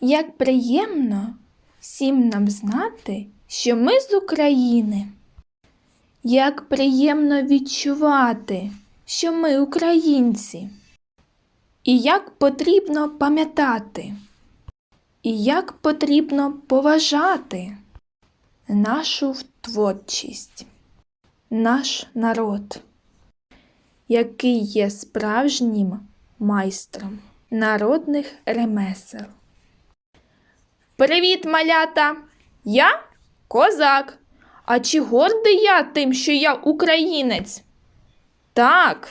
Як приємно всім нам знати, що ми з України. Як приємно відчувати, що ми українці. І як потрібно пам'ятати, і як потрібно поважати нашу творчість, наш народ, який є справжнім майстром народних ремесел. Привіт, малята! Я козак. А чи гордий я тим, що я українець? Так.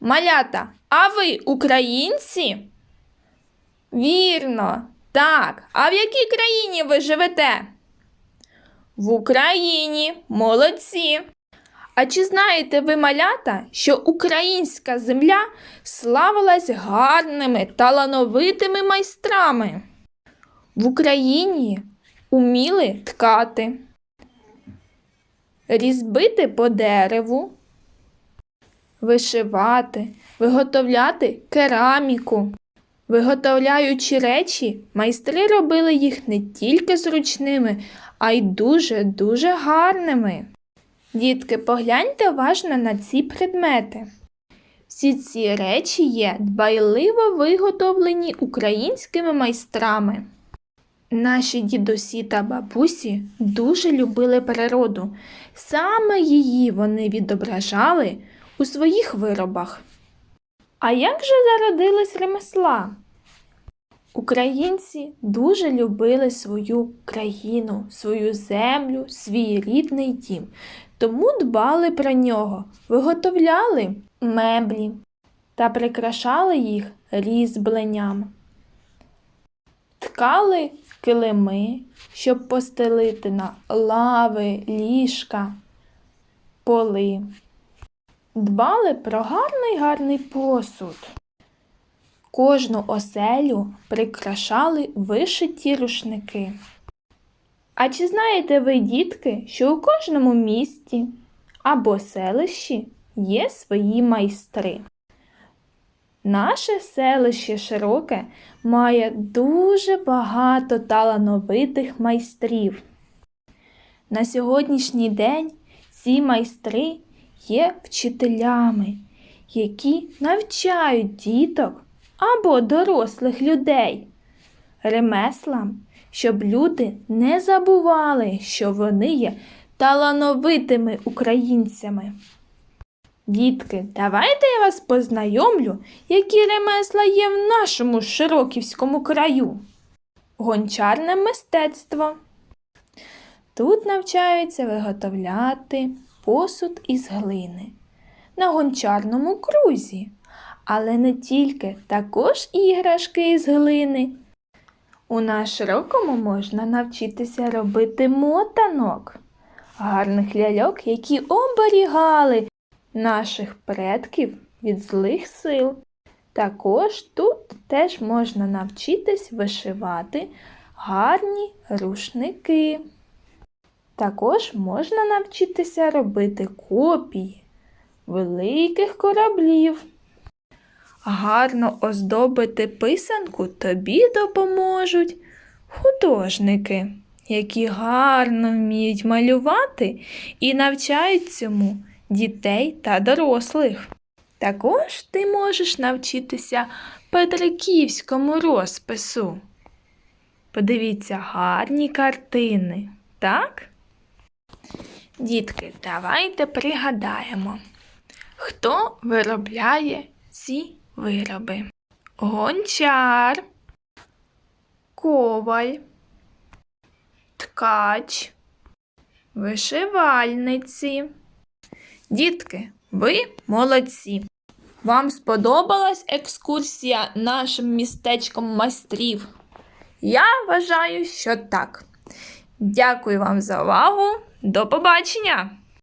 Малята, а ви українці? Вірно, так. А в якій країні ви живете? В Україні, молодці. А чи знаєте ви, малята, що українська земля славилась гарними, талановитими майстрами? В Україні уміли ткати, різбити по дереву, вишивати, виготовляти кераміку. Виготовляючи речі, майстри робили їх не тільки зручними, а й дуже-дуже гарними. Дітки, погляньте уважно на ці предмети. Всі ці речі є дбайливо виготовлені українськими майстрами. Наші дідусі та бабусі дуже любили природу. Саме її вони відображали у своїх виробах. А як же зародились ремесла? Українці дуже любили свою країну, свою землю, свій рідний дім, тому дбали про нього, виготовляли меблі та прикрашали їх різьбленням. Ткали килими, щоб постелити на лави, ліжка, поли. Дбали про гарний гарний посуд. Кожну оселю прикрашали вишиті рушники. А чи знаєте ви, дітки, що у кожному місті або селищі є свої майстри? Наше селище Широке має дуже багато талановитих майстрів. На сьогоднішній день ці майстри є вчителями, які навчають діток або дорослих людей ремеслам, щоб люди не забували, що вони є талановитими українцями. Дітки, давайте я вас познайомлю, які ремесла є в нашому Широківському краю. Гончарне мистецтво. Тут навчаються виготовляти посуд із глини на гончарному крузі, але не тільки, також іграшки із глини. У нас широкому можна навчитися робити мотанок, гарних ляльок, які оберігали наших предків від злих сил. Також тут теж можна навчитись вишивати гарні рушники. Також можна навчитися робити копії великих кораблів. Гарно оздобити писанку тобі допоможуть художники, які гарно вміють малювати і навчають цьому дітей та дорослих. Також ти можеш навчитися петриківському розпису. Подивіться гарні картини, так? Дітки, давайте пригадаємо, хто виробляє ці вироби. Гончар, коваль, ткач, вишивальниці. Дітки, ви молодці! Вам сподобалась екскурсія нашим містечком майстрів? Я вважаю, що так. Дякую вам за увагу. До побачення!